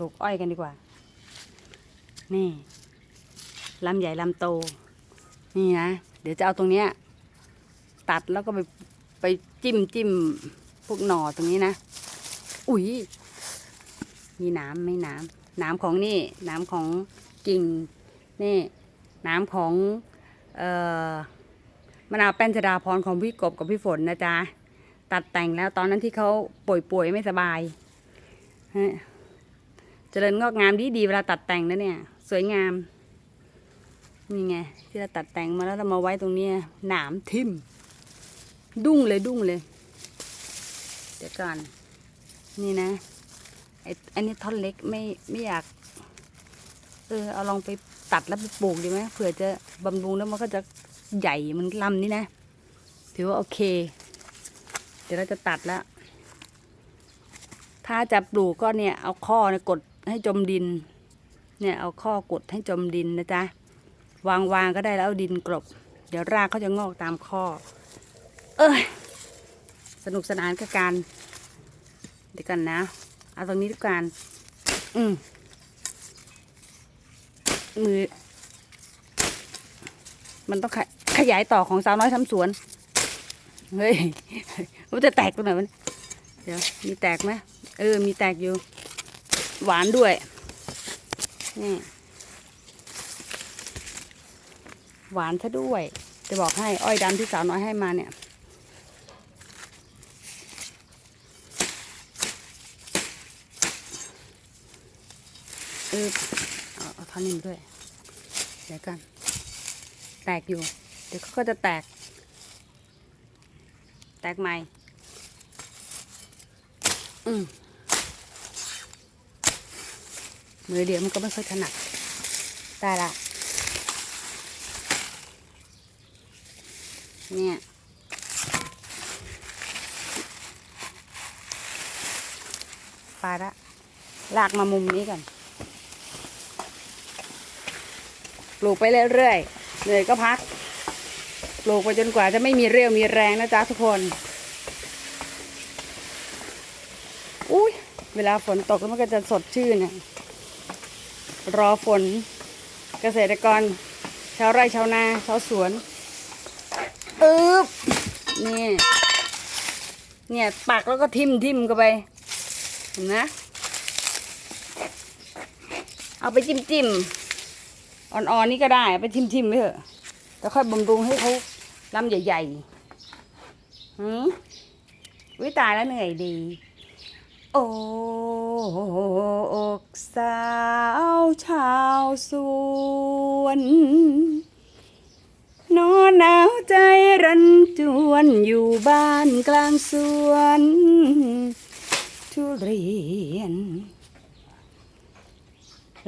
ลูกอ้อยกันดีกว่า นี่ลำใหญ่ลำโต นี่นะ เดี๋ยวจะเอาตรงเนี้ย ตัดแล้วก็ไปไปจิ้มจิ้มพวกหน่อตรงนี้นะ อุ้ยมีน้ำไม่น้ำน้ำของนี่ น้ำของกิ่ง นี่ น้ำของเอ่อมะนาวแป้นจดาพรของพี่กบกับพี่ฝนนะจ๊ะ ตัดแต่งแล้วตอนนั้นที่เขาป่วยป่วยๆไม่สบายฮ เจริญงอกงามดีดีเวลาตัดแต่งนะเนี่ย สวยงาม นี่ไง ที่เราตัดแต่งมาแล้วเรามาไว้ตรงนี้หนามทิ่ม ดุ้งเลยดุ้งเลย เดี๋ยวก่อน นี่นะไอ้อันนี้ท่อนเล็กไม่ไม่อยาก เออเอาลองไปตัดแล้วไปปลูกดีไหมเผื่อจะบำรุงแล้วมันก็จะใหญ่เหมันลำนี้นะ ถือว่าโอเค เดี๋ยวเราจะตัดแล้ว ถ้าจะปลูกก็เนี่ยเอาข้อเนี่ยกด ให้จมดิน เนี่ยเอาข้อกดให้จมดินนะจ๊ะวางวางก็ได้แล้วเอาดินกลบ เดี๋ยวรากเขาจะงอกตามข้อ เอ้ยสนุกสนานกับการเดี๋ยวกันนะ เอาตรงนี้ดีกว่าอืมมือ มันต้องขยขยายต่อของสาวน้อยทำสวน เฮ้ย มันจะแตกตรงไหนมัน เดี๋ยว มีแตกไหมเออ มีแตกอยู่ หวานด้วยนี่หวานซะด้วย จะบอกให้อ้อยดำที่สาวน้อยให้มาเนี่ยเออเอาเอาท่อนนี้มด้วย เดี๋ยวกัน แตกอยู่ เดี๋ยวเขาก็จะแตก แตกใหม่ อืม มือเดียวมันก็ไม่ค่อยถนัดได้ละเนี่ยไปละลากมามุมนี้ก่อนปลูกไปเรื่อยๆ เหนื่อยก็พัก ปลูกไปจนกว่าจะไม่มีเรี่ยวมีแรงนะจ๊ะทุกคน อุ้ยเวลาฝนตกแล้วมันก็จะสดชื่นเนี่ย รอฝนเกษตรกร ชาวไร่ชาวนาชาวสวนอึ๊บนี่เนี่ยปักแล้วก็ทิ่มทิ่มเข้าไปเห็นไหมเอาไปจิ้มจิ้มอ่อนๆนี่ก็ได้ไปทิ่มทิ่มไปเถอะแล้วค่อยบำรุงให้เขาลำใหญ่ๆหืมวิตายแล้วเหนื่อยดี โอกสาวชาวสวน นอนหนาวใจรันจวนอยู่บ้านกลางสวน ทุเรียน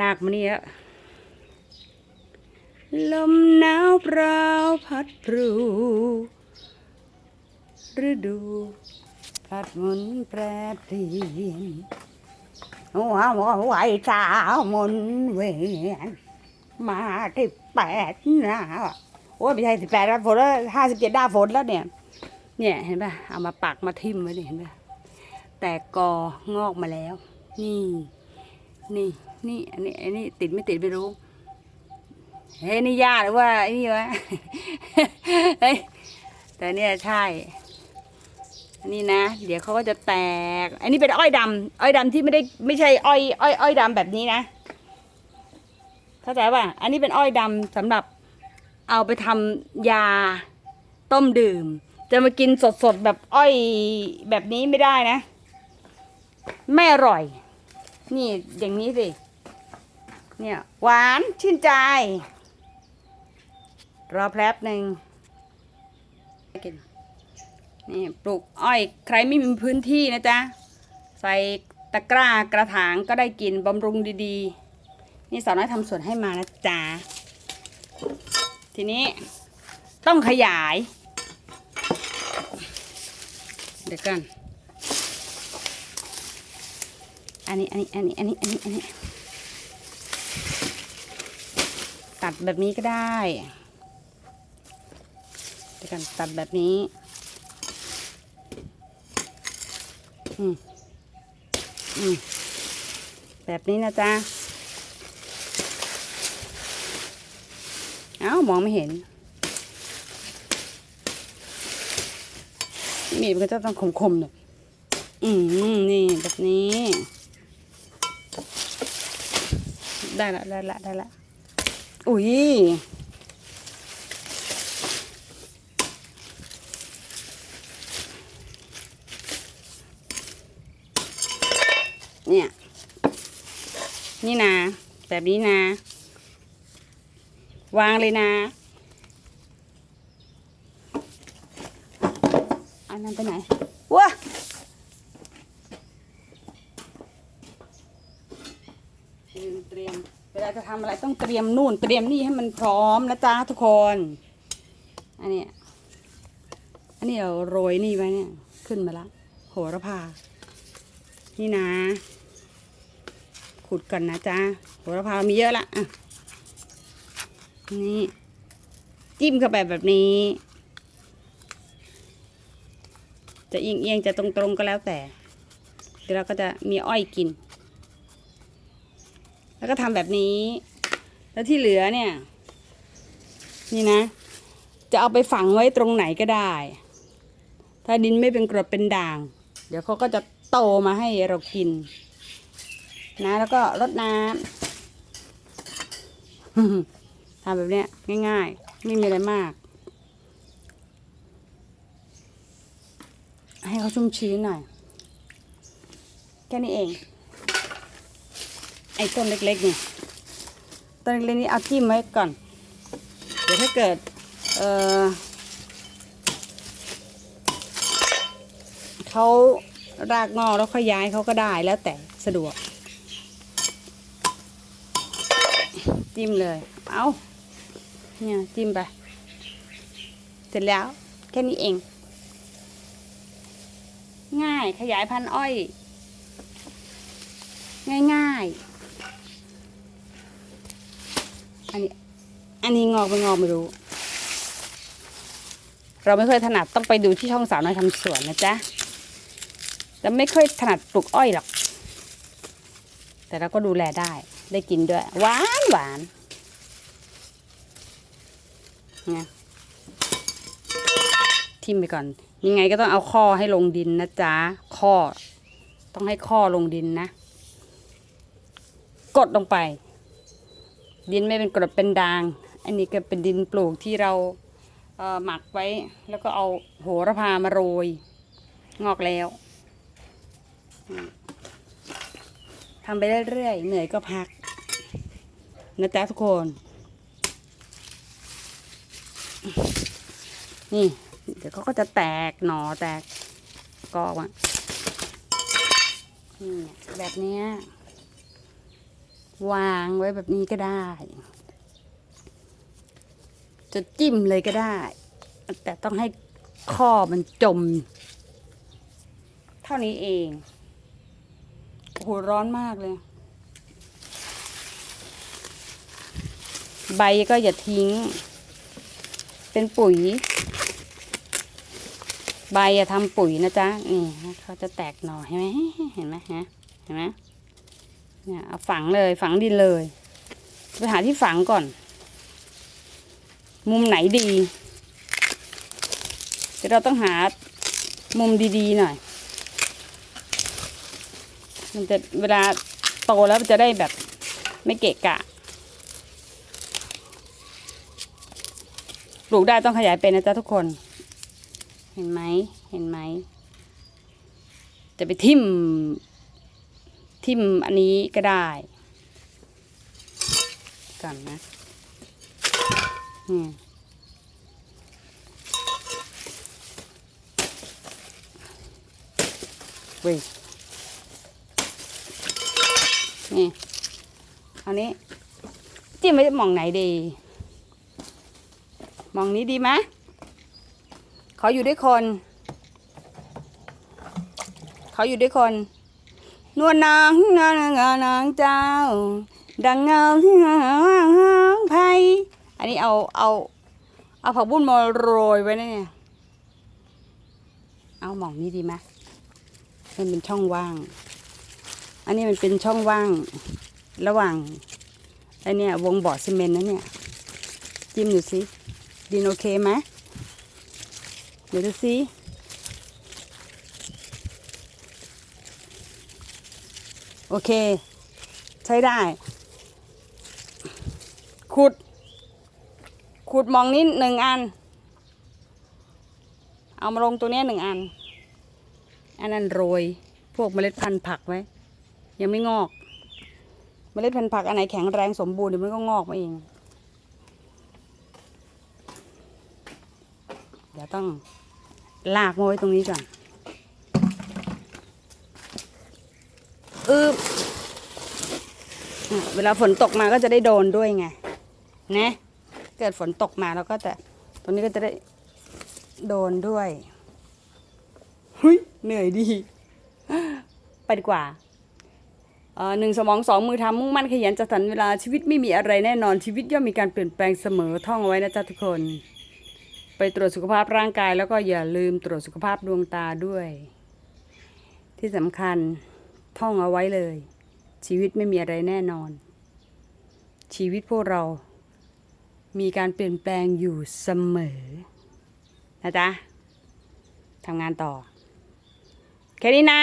ลากมานี่แล้วลมหนาวพราพัดพรูฤดู พัดหมุนแปรเปลี่ยนหัวหัวไหวสาวหมุนเวียนมาที่แปดนะโอ้ยไม่ใช่สิบแปดด้าฝนแล้วห้าสิบเจ็ดดาฝนแล้วเนี่ย เนี่ยเห็นป่ะเอามาปักมาทิ่มไว้เนี่ยเห็นป่ะแต่กองอกมาแล้ว นี่ นี่นี่อันนี้อันนี้ติดไม่ติดไม่รู้เฮ้ยนี่ยาหรือว่าไอ้นี่วะเฮ้ยแต่เนี่ยใช่ อันนี้นะ เดี๋ยวเขาก็จะแตก อันนี้เป็นอ้อยดำอ้อยดำที่ไม่ได้ไม่ใช่อ้อยอ้อยอ้อยดำแบบนี้นะ เข้าใจป่ะ อันนี้เป็นอ้อยดำสำหรับเอาไปทำยาต้มดื่ม จะมากินสดๆแบบอ้อยแบบนี้ไม่ได้นะ ไม่อร่อย นี่อย่างนี้สิ เนี่ยหวานชื่นใจ รอแป๊บหนึ่ง นี่ปลูกอ้อยใครไม่มีพื้นที่นะจ๊ะ ใส่ตะกร้ากระถางก็ได้กินบำรุงดีๆ นี่สาวน้อยทำสวนให้มานะจ๊ะ ทีนี้ต้องขยาย เดี๋ยวกันอันนี้อันนี้อันนี้อันนี้อันนี้อันนี้ตัดแบบนี้ก็ได้เดี๋ยวกันตัดแบบนี้ อืม อืม แบบนี้นะจ๊ะ เอ้า มองไม่เห็น มีดมันก็จะต้องคมๆหน่อยอืม นี่แบบนี้ ได้ละ ได้ละ ได้ละ อุ้ยเนี่ย นี่นะ แบบนี้นะ วางเลยนะอันนั้นไปไหนว้าลืมเตรียมเวลาจะทำอะไรต้องเตรียมนู่นเตรียมนี่ให้มันพร้อมนะจ๊ะทุกคน อันนี้อันนี้เราโรยนี่ไว้เนี่ย ขึ้นมาละ โหระพา นี่นะ ขุดกันนะจ๊ะโหระพามีเยอะละอะนี่จิ้มเข้าไปแบบนี้ จะเอียงเอียงๆจะตรงตรงๆก็แล้วแต่เดี๋ยวเราก็จะมีอ้อยกิน แล้วก็ทำแบบนี้ แล้วที่เหลือเนี่ย นี่นะ จะเอาไปฝังไว้ตรงไหนก็ได้ ถ้าดินไม่เป็นกรดเป็นด่าง เดี๋ยวเขาก็จะโตมาให้เรากิน นะแล้วก็รดน้ำทำแบบเนี้ยง่ายๆ ไม่มีอะไรมาก ให้เขาชุ่มชื้นหน่อย แค่นี้เอง ไอ้ต้นเล็กๆนี่ต้นเล็กๆนี่เอาทิ่มไว้ก่อน เดี๋ยวถ้าเกิด เออเขารากงอกแล้วค่อยย้ายเขาก็ได้แล้วแต่สะดวก จิ้มเลย เอาเนี่ยจิ้มไป เสร็จแล้ว แค่นี้เอง ง่ายขยายพันธุ์อ้อย ง่ายๆ อันนี้ อันนี้งอกไม่งอกไม่รู้ เราไม่เคยถนัดต้องไปดูที่ช่องสาวน้อยทำสวนนะจ๊ะแต่ไม่ค่อยถนัดปลูกอ้อยหรอก แต่เราก็ดูแลได้ ได้กินด้วย หวานหวานไงทิมไปก่อน ยังไงก็ต้องเอาข้อให้ลงดินนะจ๊ะข้อ ต้องให้ข้อลงดินนะ กดลงไป ดินไม่เป็นกรดเป็นด่าง อันนี้ก็เป็นดินปลูกที่เราเหมักไว้ แล้วก็เอาโหระพามาโรย งอกแล้วทำไปเรื่อยๆเหนื่อยก็พัก นะจ๊ะทุกคน นี่ เดี๋ยวเขาก็จะแตกหนอแตกกออะนี่แบบนี้วางไว้แบบนี้ก็ได้ จะจิ้มเลยก็ได้ แต่ต้องให้ข้อมันจม เท่านี้เองโอ้โหร้อนมากเลย ใบก็อย่าทิ้ง เป็นปุ๋ย ใบอย่าทำปุ๋ยนะจ๊ะนี่เขาจะแตกหน่อเห็นไหมเห็นไหมฮะเห็นไหมเนี่ยเอาฝังเลยฝังดินเลยไปหาที่ฝังก่อน มุมไหนดีเดี๋ยวเราต้องหามุมดีๆหน่อย มันจะเวลาโตแล้วมันจะได้แบบไม่เกะกะ ปลูกได้ต้องขยายเป็นนะจ๊ะทุกคน เห็นไหมเห็นไหม จะไปทิ่ม ทิ่มอันนี้ก็ได้ก่อนนะอืมเว้ยนี่เอานี้จิ้มไว้มองไหนดี มองนี้ดีไหมขออยู่ด้วยคน ขออยู่ด้วยคน นวลนางนางนางนางเจ้า ดังเงาที่หางไพอันนี้เอาเอาเอาผักบุ้นมาโรยไว้นะเนี่ย เอาหมองนี้ดีไหมมันเป็นช่องว่าง อันนี้มันเป็นช่องว่างระหว่างไอเนี่ย วงบ่อซีเมนต์นะเนี่ย จิ้มดูสิ ดินโอเคไหมเดี๋ยวดูสิโอเค ใช้ได้ ขุด ขุดมองนี้หนึ่งอัน เอามาลงตัวนี้หนึ่งอัน อันนั้นโรย พวกเมล็ดพันธุ์ผักไว้ ยังไม่งอก เมล็ดพันธุ์ผักอันไหนแข็งแรงสมบูรณ์เดี๋ยวมันก็งอกมาเอง เดี๋ยว ต้องลากมาไว้ตรงนี้ก่อนอึบอะเวลาฝนตกมาก็จะได้โดนด้วยไง นะ เกิดฝนตกมาแล้วก็จะตรงนี้ก็จะได้โดนด้วยหุยเหนื่อยดี ไปดีกว่าอ่อหนึ่งสมองสองมือทำมุ่งมั่นขยันจัดสรรเวลาชีวิตไม่มีอะไรแน่นอนชีวิตย่อมมีการเปลี่ยนแปลงเสมอท่องเอาไว้นะจ๊ะทุกคน ไปตรวจสุขภาพร่างกาย แล้วก็อย่าลืมตรวจสุขภาพดวงตาด้วย ที่สำคัญท่องเอาไว้เลย ชีวิตไม่มีอะไรแน่นอน ชีวิตพวกเรา มีการเปลี่ยนแปลงอยู่เสมอ นะจ๊ะทำงานต่อ แค่นี้นะ